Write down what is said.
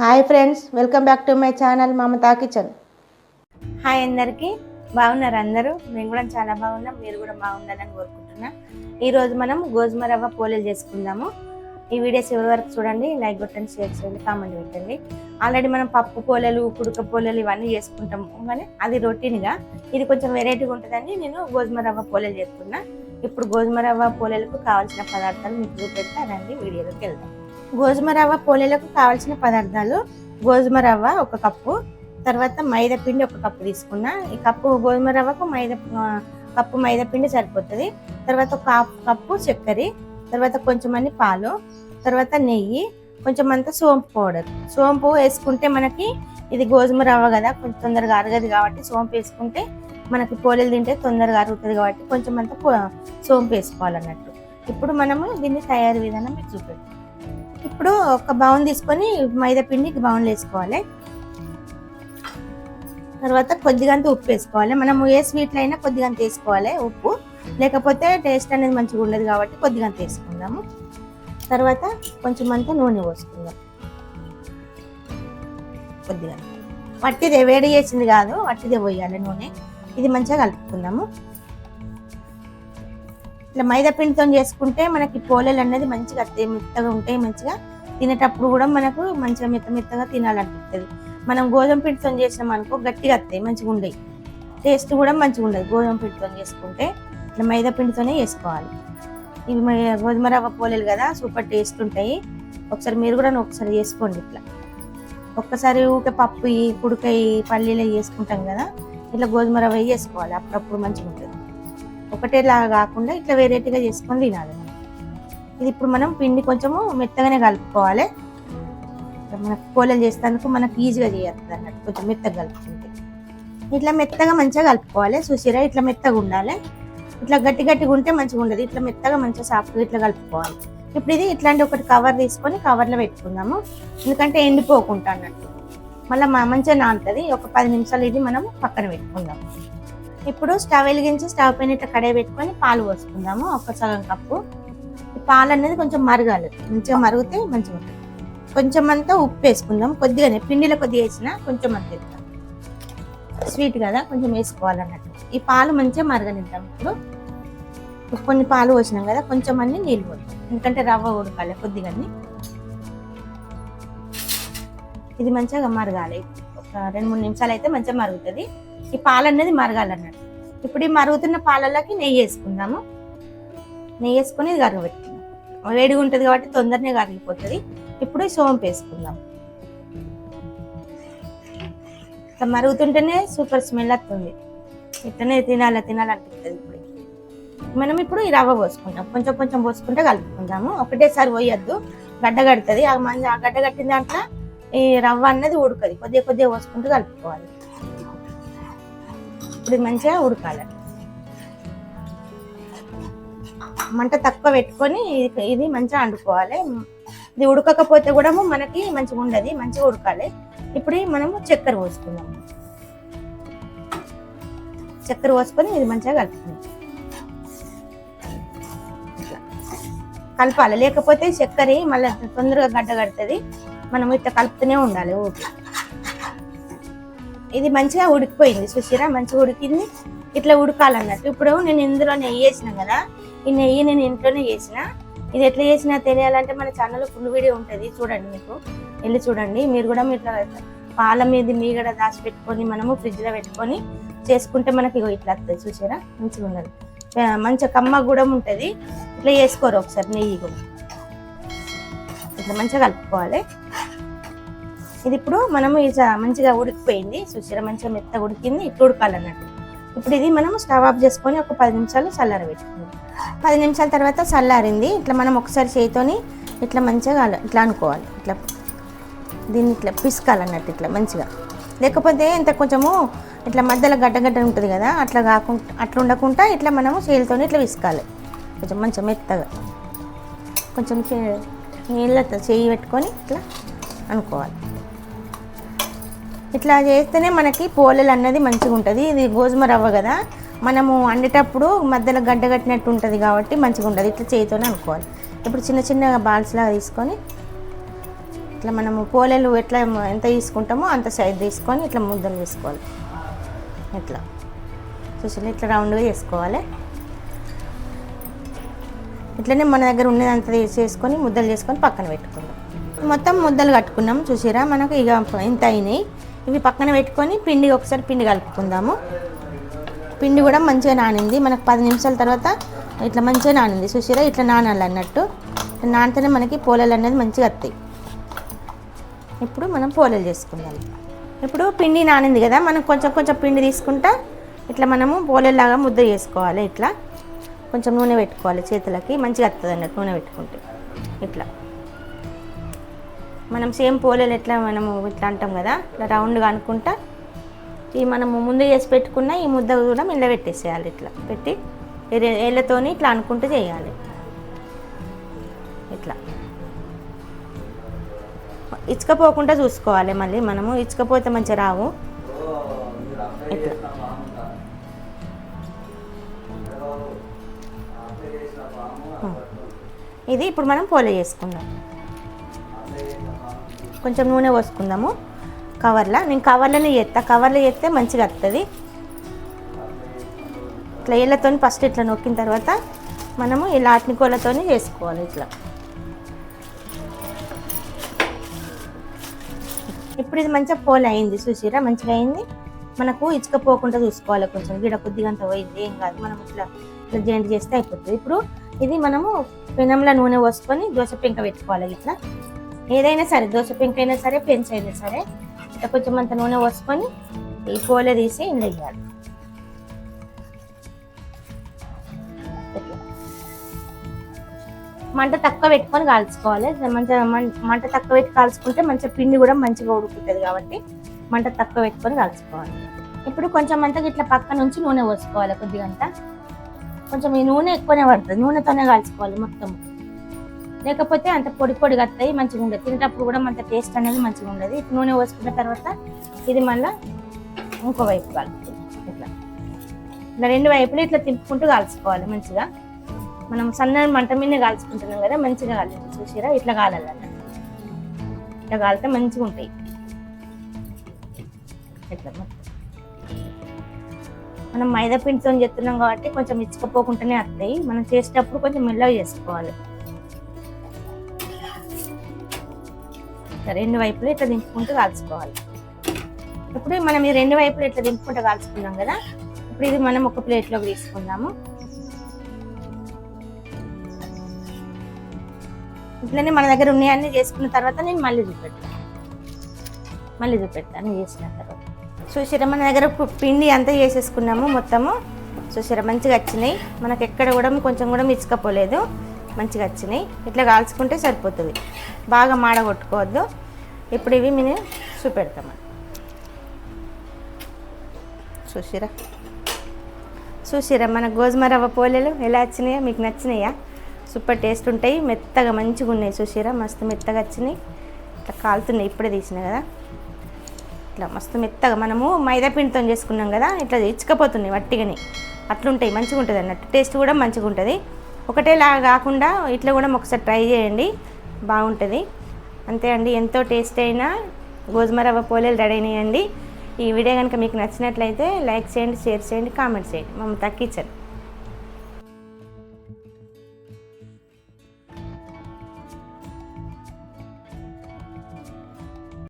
Hi friends welcome back to my channel Mamata kitchen. Hi అందరికీ బాగున్నారు అందరూ? మేము కూడా చాలా బాగున్నాం మీరు కూడా బాగుండాలని కోరుకుంటున్నా. ఈరోజు మనం గోధుమ రవ్వ పోలేలు చేసుకుందాము. ఈ వీడియోస్ ఎవరి వరకు చూడండి లైక్ కొట్టండి షేర్ చేయండి కామెంట్ పెట్టండి. ఆల్రెడీ మనం పప్పు పోలేలు కుడుక పోలేలు ఇవన్నీ చేసుకుంటాము. కానీ అది రొటీన్గా. ఇది కొంచెం వెరైటీగా ఉంటుందని నేను గోధుమ రవ్వ పోలేలు చేసుకున్నా. ఇప్పుడు గోధుమ రవ్వ పోలేలకు కావాల్సిన పదార్థాలు మీకు చూపెడతా రండి వీడియోలోకి వెళ్దాం. గోధుమ రవ్వ పోలేలకు కావాల్సిన పదార్థాలు గోధుమ రవ్వ ఒక కప్పు తర్వాత మైదా పిండి ఒక కప్పు తీసుకున్నా. ఈ కప్పు గోధుమ రవ్వకు మైదా కప్పు మైదా పిండి సరిపోతుంది. తర్వాత ఒక కప్పు చక్కెర తర్వాత కొంచెం అన్ని పాలు తర్వాత నెయ్యి కొంచెం అంత సోంపు పౌడర్. సోంపు వేసుకుంటే మనకి ఇది గోధుమ రవ్వ కదా కొంచెం తొందరగా అరగదు కాబట్టి సోంపు వేసుకుంటే మనకి పోలేలు తింటే తొందరగా అరుగుతుంది కాబట్టి కొంచెం అంత సోంపు వేసుకోవాలన్నట్టు. ఇప్పుడు మనము దీన్ని తయారీ విధానం మీకు చూపెడతాం. ఇప్పుడు ఒక బౌన్ తీసుకొని మైదా పిండికి బౌన్లు వేసుకోవాలి. తర్వాత కొద్దిగా ఉప్పు వేసుకోవాలి. మనము ఏ స్వీట్లు అయినా కొద్దిగా వేసుకోవాలి ఉప్పు. లేకపోతే టేస్ట్ అనేది మంచిగా ఉండదు కాబట్టి కొద్దిగా వేసుకుందాము. తర్వాత కొంచెం అంతా నూనె పోసుకుందాం. కొద్దిగా. వట్టిదే వేడి చేసింది కాదు వట్టిదే పోయాలి నూనె. ఇది మంచిగా కలుపుకుందాము. ఇట్లా మైదా పిండితో చేసుకుంటే మనకి పోలేలు అనేది మంచిగా వస్తాయి మెత్తగా ఉంటాయి మంచిగా తినేటప్పుడు కూడా మనకు మంచిగా మెత్త మెత్తగా తినాలనిపిస్తుంది. మనం గోధుమ పిండితో చేసినాం అనుకో గట్టిగా వస్తాయి మంచిగా ఉండేవి టేస్ట్ కూడా మంచిగా ఉండదు గోధుమ పిండితో చేసుకుంటే. ఇట్లా మైదా పిండితోనే చేసుకోవాలి. ఇవి గోధుమ రవ్వ పోలేలు కదా సూపర్ టేస్ట్ ఉంటాయి. ఒకసారి మీరు కూడా ఒకసారి చేసుకోండి ఇట్లా. ఒక్కసారి ఊకే పప్పు ఈ కుడుకై పల్లీలు అవి చేసుకుంటాం కదా ఇట్లా గోధుమ రవ్వ వేసుకోవాలి అప్పుడప్పుడు మంచిగా ఉంటుంది. ఒకటేలాగా కాకుండా ఇట్లా వెరైటీగా చేసుకొని తినాలి మనం. ఇది ఇప్పుడు మనం పిండి కొంచెము మెత్తగానే కలుపుకోవాలి. మనకు పోలేలు చేసేందుకు మనకు ఈజీగా చేయొస్తుంది అన్నట్టు కొంచెం మెత్తగా కలుపుకుంటే. ఇట్లా మెత్తగా మంచిగా కలుపుకోవాలి. చూసిరా ఇట్లా మెత్తగా ఉండాలి. ఇట్లా గట్టి గట్టిగా ఉంటే మంచిగా ఉండదు. ఇట్లా మెత్తగా మంచిగా సాఫ్ట్గా ఇట్లా కలుపుకోవాలి. ఇప్పుడు ఇది ఇట్లాంటి ఒకటి కవర్ తీసుకొని కవర్లో పెట్టుకుందాము. ఎందుకంటే ఎండిపోకుండా అన్నట్టు. మళ్ళీ మంచిగా నానుతుంది. ఒక పది నిమిషాలు ఇది మనం పక్కన పెట్టుకుందాం ఇప్పుడు స్టవ్ వెలిగించి స్టవ్ పైన ఇట్లా కడాయి పెట్టుకొని పాలు పోసుకుందాము ఒక సగం కప్పు. ఈ పాలు అనేది కొంచెం మరగాలి మంచిగా మరిగితే మంచిగా ఉంటుంది. కొంచెం అంతా ఉప్పు వేసుకుందాం కొద్దిగానే పిండిలో కొద్దిగా వేసిన కొంచెం అంత. స్వీట్ కదా కొంచెం వేసుకోవాలన్నట్టు. ఈ పాలు మంచిగా మరగనిద్దాం ఇప్పుడు. ఇప్పుడు కొన్ని పాలు పోసినాం కదా కొంచెం అన్ని నీళ్ళు పోతాం ఎందుకంటే రవ్వ ఉడకాలి కొద్దిగా ఇది మంచిగా మరగాలి. రెండు మూడు నిమిషాలు అయితే మంచిగా మరుగుతుంది. ఈ పాలు అనేది మరగాలన్నట్టు. ఇప్పుడు ఈ మరుగుతున్న పాలలోకి నెయ్యి వేసుకుందాము. నెయ్యి వేసుకొని ఇది కరగబెట్టుకుందాం. వేడిగా ఉంటుంది కాబట్టి తొందరనే కరిగిపోతుంది. ఇప్పుడు సోంపు వేసుకుందాం. మరుగుతుంటేనే సూపర్ స్మెల్ వస్తుంది. ఇట్లనే తినాల తినాలనిపిస్తుంది ఇప్పుడు. మనం ఇప్పుడు ఈ రవ్వ పోసుకుంటాం. కొంచెం కొంచెం పోసుకుంటే కలుపుకుందాము. ఒకటేసారి పోయొద్దు. గడ్డ కడుతుంది. ఆ మంచి ఆ గడ్డ కట్టిన దాంట్లో ఈ రవ్వ అన్నది ఉడకది. కొద్దిగా కొద్దిగా పోసుకుంటూ కలుపుకోవాలి. ఇప్పుడు ఇది మంచిగా ఉడకాలి. మంట తక్కువ పెట్టుకొని ఇది ఇది మంచిగా వండుకోవాలి ఇది ఉడకకపోతే కూడా మనకి మంచిగా ఉండదు. మంచిగా ఉడకాలి. ఇప్పుడు మనము చక్కెర పోసుకుందాం. చక్కెర పోసుకొని ఇది మంచిగా కలుపుకుందాం. కలపాలి. లేకపోతే చక్కెర మళ్ళీ తొందరగా గడ్డ కడుతుంది. మనం ఇట్లా కలుపుతూనే ఉండాలి ఊరికి. ఇది మంచిగా ఉడికిపోయింది చూసిరా? మంచిగా ఉడికింది. ఇట్లా ఉడకాలన్నట్టు. ఇప్పుడు నేను ఇందులో నెయ్యి వేసిన కదా ఈ నెయ్యి నేను ఇంట్లోనే చేసిన ఇది ఎట్లా చేసినా తెలియాలంటే మన ఛానల్లో ఫుల్ వీడియో ఉంటుంది చూడండి మీకు. వెళ్ళి చూడండి. మీరు కూడా మీరు ఇట్లా పాల మీద మీగడ దాచి పెట్టుకొని మనము ఫ్రిడ్జ్లో పెట్టుకొని చేసుకుంటే మనకి ఇగో ఇట్లా వస్తుంది చూసారా? మంచిగా ఉన్నది మంచిగా కమ్మ కూడా ఉంటుంది. ఇట్లా చేసుకోరు ఒకసారి నెయ్యి కూడా. ఇట్లా మంచిగా కలుపుకోవాలి. ఇది ఇప్పుడు మనము ఇది మంచిగా ఉడికిపోయింది. చూసారా మంచిగా మెత్తగా ఉడికింది. ఇట్లా ఉడకాలన్నట్టు. ఇప్పుడు ఇది మనం స్టవ్ ఆఫ్ చేసుకొని ఒక పది నిమిషాలు చల్లార పెట్టుకుందాం. పది నిమిషాల తర్వాత చల్లారింది. ఇట్లా మనం ఒకసారి చేతితోని ఇట్లా మంచిగా ఇట్లా అనుకోవాలి. ఇట్లా దీన్ని ఇట్లా పిసుకాలన్నట్టు ఇట్లా మంచిగా. లేకపోతే ఇంత కొంచెము ఇట్లా మధ్యలో గడ్డ గడ్డ ఉంటుంది కదా అట్లా కాకుండా అట్లా ఉండకుండా ఇట్లా మనము చేతితోని ఇట్లా విసుకాలి కొంచెం మంచిగా మెత్తగా. కొంచెం చే- నీళ్ళతో చేయి పెట్టుకొని ఇట్లా అనుకోవాలి. ఇట్లా చేస్తేనే మనకి పోలేలు అన్నది మంచిగా ఉంటుంది ఇది గోధుమ రవ్వ కదా. మనము వండేటప్పుడు మధ్యలో గడ్డ కట్టినట్టు ఉంటుంది కాబట్టి మంచిగా ఉంటుంది ఇట్లా చేతితోనే అనుకోవాలి. ఇప్పుడు చిన్న చిన్న బాల్స్ లాగా తీసుకొని ఇట్లా మనము పోలేలు ఎట్లా ఎంత తీసుకుంటామో అంత సైజ్ తీసుకొని ఇట్లా ముద్దలు చేసుకోవాలి ఇట్లా. చూసి ఇట్లా రౌండ్గా చేసుకోవాలి. ఇట్లనే మన దగ్గర ఉన్నదంతా చేసుకొని ముద్దలు చేసుకొని పక్కన పెట్టుకుందాం. మొత్తం ముద్దలు కట్టుకున్నాం. చూసిరా మనకు ఇక ఇంత అయినాయి. ఇవి పక్కన పెట్టుకొని పిండి ఒకసారి పిండి కలుపుకుందాము. పిండి కూడా మంచిగా నానింది. మనకు పది నిమిషాల తర్వాత ఇట్లా మంచిగా నానింది. చూసిరా? ఇట్లా నానాలి అన్నట్టు నానితేనే మనకి పోలేలు అనేది మంచిగా వస్తాయి. ఇప్పుడు మనం పోలేలు చేసుకుందాం. ఇప్పుడు పిండి నానింది కదా మనం కొంచెం కొంచెం పిండి తీసుకుంటా ఇట్లా మనము పోలేలాగా ముద్ద చేసుకోవాలి. ఇట్లా కొంచెం నూనె పెట్టుకోవాలి చేతులకి. మంచిగా వస్తుంది అన్నట్టు నూనె పెట్టుకుంటే. ఇట్లా. మనం సేమ్ పోలేలు ఎట్లా మనము ఇట్లా అంటాం కదా ఇట్లా రౌండ్గా అనుకుంటా ఈ మనము ముందు చేసి పెట్టుకున్న ఈ ముద్ద కూడా మిల్ల పెట్టేసేయాలి ఇట్లా పెట్టి ఏళ్ళతోని ఇట్లా అనుకుంటూ చేయాలి ఇట్లా ఇచ్చుకపోకుండా చూసుకోవాలి మళ్ళీ మనము ఇచ్చుకపోతే మంచిగా రావు ఇట్లా ఇది ఇప్పుడు మనం పోలే చేసుకుందాం కొంచెం నూనె పోసుకుందాము. కవర్లో? నేను కవర్లోనే చేస్తా కవర్లో చేస్తే మంచిగా వస్తుంది ఇట్లా ఏళ్ళతో ఫస్ట్ ఇట్లా నొక్కిన తర్వాత మనము ఈ లాట్నికోలతో చేసుకోవాలి ఇట్లా. ఇప్పుడు ఇది మంచిగా పోల్ అయింది చూసిరా మంచిగా అయింది. మనకు ఇచ్చుకపోకుండా చూసుకోవాలి కొంచెం. గిడ కొద్దిగా అంత పోయింది. ఏం కాదు. మనం ఇట్లా ఇట్లా జాయింట్ చేస్తే అయిపోతుంది. ఇప్పుడు ఇది మనము పెనంలో నూనె పోసుకొని దోశ పెంక పెట్టుకోవాలి ఇట్లా. ఏదైనా సరే దోశ పెంకైనా సరే పెంచ్ అయినా సరే ఇట్లా కొంచెం అంత నూనె పోసుకొని ఈ పోలే తీసి ఇందులో వేయాలి మంట తక్కువ పెట్టుకొని కాల్చుకోవాలి. మంచిగా మంట తక్కువ పెట్టి కాల్చుకుంటే మంచిగా పిండి కూడా మంచిగా ఉడుకుతుంది కాబట్టి మంట తక్కువ పెట్టుకొని కాల్చుకోవాలి. ఇప్పుడు కొంచెం అంతా ఇట్లా పక్క నుంచి నూనె పోసుకోవాలి కొద్దిగంత. కొంచెం ఈ నూనె ఎక్కువనే పడుతుంది. నూనెతోనే కాల్చుకోవాలి మొత్తం. లేకపోతే అంత పొడి పొడిగా వస్తాయి మంచిగా ఉండదు. తినేటప్పుడు కూడా మన టేస్ట్ అనేది మంచిగా ఉండదు. ఇప్పుడు నూనె పోసుకున్న తర్వాత ఇది మళ్ళీ ఇంకో వైపు కలుపుతుంది ఇట్లా. ఇట్లా రెండు వైపులు ఇట్లా తిప్పుకుంటూ కాల్చుకోవాలి మంచిగా. మనం సన్న మంట మీద కాల్చుకుంటున్నాం కదా మంచిగా కాలి చూసిరా? ఇట్లా కాలాలన్న ఇట్లా కాలితే మంచిగా ఉంటాయి. ఇట్లా మనం మైదా పిండితో చేస్తున్నాం కాబట్టి కొంచెం ఇచ్చుకపోకుండానే వస్తాయి. మనం చేసేటప్పుడు కొంచెం మెల్లగా చేసుకోవాలి. రెండు వైపులు ఇట్లా దింపుకుంటూ కాల్చుకోవాలి. ఇప్పుడు మనం ఈ రెండు వైపులు ఇట్లా దింపుకుంటూ కాల్చుకున్నాం కదా? ఇప్పుడు ఇది మనం ఒక ప్లేట్లోకి తీసుకుందాము. ఇట్లనే మన దగ్గర ఉన్నాయన్నీ చేసుకున్న తర్వాత నేను మళ్ళీ చూపెడతాను మళ్ళీ చూపెడతాను చేసిన తర్వాత. చూసారా మన దగ్గర పిండి అంతా చేసేసుకున్నాము మొత్తము. చూసారా మంచిగా వచ్చినాయి. మనకు ఎక్కడ కూడా కొంచెం కూడా మిచ్చుకపోలేదు మంచిగా వచ్చినాయి. ఇట్లా కాల్చుకుంటే సరిపోతుంది. బాగా మాడగొట్టుకోవద్దు. ఇప్పుడు ఇవి మేము చూపెడతాము చూసిరా? చూసిరా మన గోధుమ రవ్వ పోలేలు ఎలా వచ్చినాయా? మీకు నచ్చినాయా? సూపర్ టేస్ట్ ఉంటాయి. మెత్తగా మంచిగా ఉన్నాయి చూసిరా? మస్తు మెత్తగా వచ్చినాయి. ఇట్లా కాలుతున్నాయి. ఇప్పుడే తీసిన కదా. ఇట్లా మస్తు మెత్తగా. మనము మైదాపిండితో చేసుకున్నాం కదా. ఇట్లా ఇచ్చకపోతున్నాయి వట్టిగానే. అట్లుంటాయి. మంచిగా ఉంటుంది అన్నట్టు. టేస్ట్ కూడా మంచిగా ఉంటుంది ఒకటేలాగా కాకుండా ఇట్లా కూడా ఒకసారి ట్రై చేయండి. బాగుంటుంది. అంతే అండి. ఎంతో టేస్ట్ అయినా గోధుమ రవ్వ పోలేలు రెడీ అయినాయండి. ఈ వీడియో కనుక మీకు నచ్చినట్లయితే లైక్ చేయండి షేర్ చేయండి కామెంట్ చేయండి. మమ్మల్ని తగ్గించండి.